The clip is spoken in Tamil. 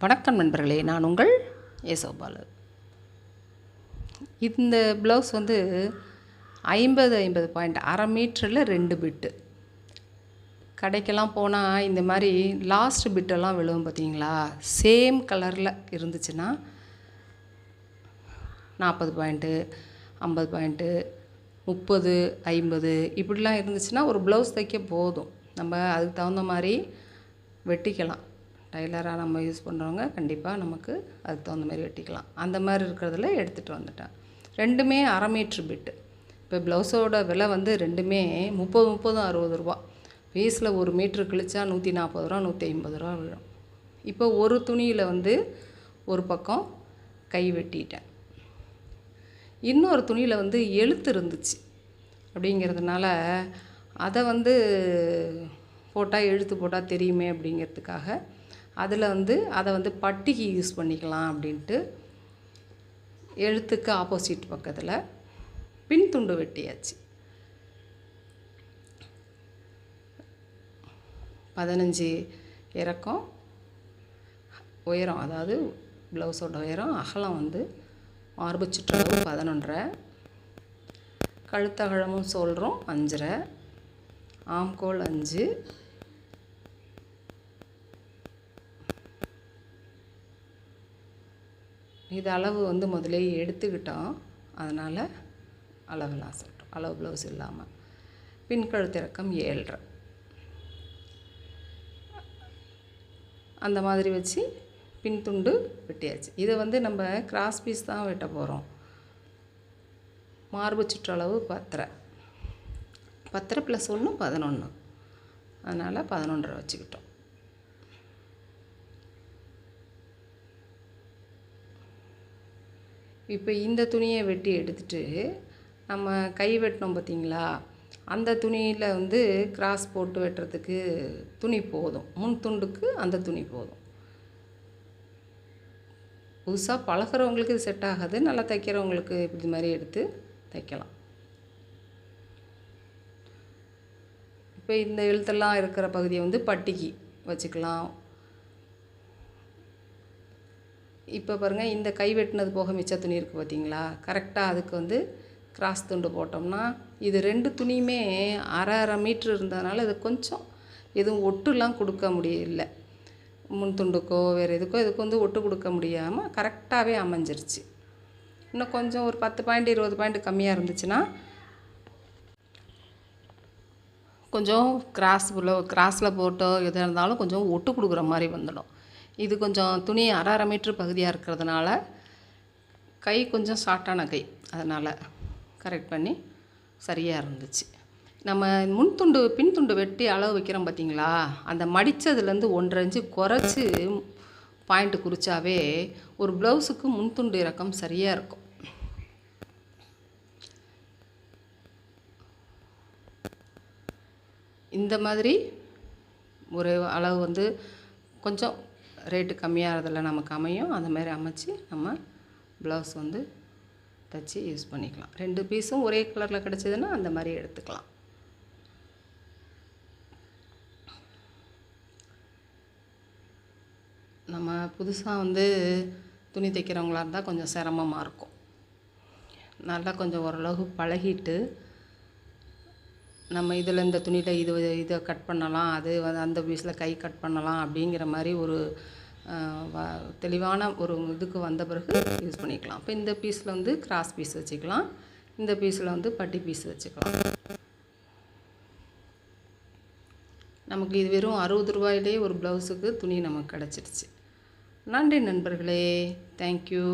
வணக்கம் நண்பர்களே நான் உங்கள் ஏசோபாலு இந்த ப்ளவுஸ் வந்து ஐம்பது ஐம்பது பாயிண்ட் அரை மீட்டரில் ரெண்டு பிட்டு கடைக்கெல்லாம் போனால் இந்த மாதிரி லாஸ்ட் பிட்டெல்லாம் விழுவும் பார்த்தீங்களா சேம் கலரில் இருந்துச்சுன்னா நாற்பது பாயிண்ட்டு ஐம்பது பாயிண்ட்டு முப்பது ஐம்பது இப்படிலாம் இருந்துச்சுன்னா ஒரு ப்ளவுஸ் தைக்க போதும். நம்ம அதுக்கு தகுந்த மாதிரி வெட்டிக்கலாம். டைலராக நம்ம யூஸ் பண்ணுறவங்க கண்டிப்பாக நமக்கு அதுக்கு தகுந்த மாதிரி வெட்டிக்கலாம். அந்த மாதிரி இருக்கிறதுல எடுத்துகிட்டு வந்துட்டேன். ரெண்டுமே அரை மீட்ரு பிட்டு. இப்போ ப்ளவுஸோட விலை வந்து ரெண்டுமே முப்பது முப்பதும் அறுபது ரூபா. பீஸில் ஒரு மீட்ரு கிழிச்சா நூற்றி நாற்பது ரூபா நூற்றி ஐம்பது ரூபா விழும். இப்போ ஒரு துணியில் வந்து ஒரு பக்கம் கை வெட்டிட்டேன். இன்னொரு துணியில் வந்து எழுத்து இருந்துச்சு. அப்படிங்கிறதுனால அதை வந்து போட்டால் எழுத்து போட்டால் தெரியுமே அப்படிங்கிறதுக்காக அதில் வந்து அதை வந்து பட்டிக்கு யூஸ் பண்ணிக்கலாம் அப்படின்ட்டு எழுத்துக்கு ஆப்போசிட் பக்கத்தில் பின் துண்டு வெட்டியாச்சு. பதினஞ்சு இறக்கம் உயரம் அதாவது ப்ளவுஸோட உயரம் அகலம் வந்து மார்பு சுற்றளவு பதினொன்றரை கழுத்தகழமும் சொல்கிறோம் அஞ்சரை ஆம்கோல் அஞ்சு இது அளவு வந்து முதலே எடுத்துக்கிட்டோம். அதனால் அளவெல்லாம் சொல்கிறோம் அளவு ப்ளவுஸ் இல்லாமல் பின் கழுத்திறக்கம் ஏழ்ரை. அந்த மாதிரி வச்சு பின் துண்டு வெட்டியாச்சு. இதை வந்து நம்ம கிராஸ் பீஸ் தான் வெட்ட போகிறோம் மார்பு சுற்றளவு பத்தரை. பத்தரை ப்ளஸ் ஒன்று பதினொன்று அதனால் பதினொன்றரை வச்சுக்கிட்டோம். இப்போ இந்த துணியை வெட்டி எடுத்துட்டு நம்ம கை வெட்டினோம் பார்த்தீங்களா? அந்த துணியில் வந்து கிராஸ் போட்டு வெட்டுறதுக்கு துணி போதும். முன் துண்டுக்கு அந்த துணி போதும். புதுசாக பழகிறவங்களுக்கு இது செட் ஆகாது. நல்லா தைக்கிறவங்களுக்கு இது மாதிரி எடுத்து தைக்கலாம். இப்போ இந்த எழுத்தெல்லாம் இருக்கிற பகுதியை வந்து பட்டிக்கு வச்சுக்கலாம். இப்போ பாருங்கள் இந்த கை வெட்டினது போக மிச்ச துணி இருக்குது பார்த்தீங்களா கரெக்டாக அதுக்கு வந்து கிராஸ் துண்டு போட்டோம்னா இது ரெண்டு துணியுமே அரை அரை மீட்ரு இருந்ததுனால இது கொஞ்சம் எதுவும் ஒட்டுலாம் கொடுக்க முடியல. முன் துண்டுக்கோ வேறு எதுக்கோ இதுக்கு வந்து ஒட்டு கொடுக்க முடியாமல் கரெக்டாகவே அமைஞ்சிருச்சு. இன்னும் கொஞ்சம் ஒரு பத்து பாயிண்ட் இருபது பாயிண்ட் கம்மியாக இருந்துச்சுன்னா கொஞ்சம் கிராஸ் கிராஸில் போட்டோ எதாக இருந்தாலும் கொஞ்சம் ஒட்டு கொடுக்குற மாதிரி வந்துடும். இது கொஞ்சம் துணி அரை அரை மீட்ரு பகுதியாக இருக்கிறதுனால கை கொஞ்சம் ஷார்ட்டான கை. அதனால் கரெக்ட் பண்ணி சரியாக இருந்துச்சு. நம்ம முன் துண்டு பின் துண்டு வெட்டி அளவு வைக்கிறோம் பார்த்தீங்களா அந்த மடித்ததுலேருந்து ஒன்றரை இன்ச்சு குறைச்சி பாயிண்ட்டு குறித்தாவே ஒரு ப்ளவுஸுக்கு முன் துண்டு இறக்கம் சரியாக இருக்கும். இந்த மாதிரி ஒரு அளவு வந்து கொஞ்சம் ரேட்டு கம்மியாகிறதில் நமக்கு அமையும். அந்த மாதிரி அமைச்சு நம்ம ப்ளவுஸ் வந்து தைச்சி யூஸ் பண்ணிக்கலாம். ரெண்டு பீஸும் ஒரே கலரில் கிடச்சிதுன்னா அந்த மாதிரி எடுத்துக்கலாம். நம்ம புதுசாக வந்து துணி தைக்கிறவங்களா இருந்தால் கொஞ்சம் சிரமமாக இருக்கும். நல்லா கொஞ்சம் ஓரளவு பழகிட்டு நம்ம இதில் இந்த துணியில் இது இதை கட் பண்ணலாம் அது அந்த பீஸில் கை கட் பண்ணலாம் அப்படிங்கிற மாதிரி ஒரு தெளிவான ஒரு இதுக்கு வந்த பிறகு யூஸ் பண்ணிக்கலாம். இப்போ இந்த பீஸில் வந்து கிராஸ் பீஸ் வச்சுக்கலாம். இந்த பீஸில் வந்து பட்டி பீஸ் வச்சுக்கலாம். நமக்கு இது வெறும் அறுபது ரூபாயிலே ஒரு ப்ளவுஸுக்கு துணி நமக்கு கிடச்சிருச்சு. நன்றி நண்பர்களே. தேங்க்யூ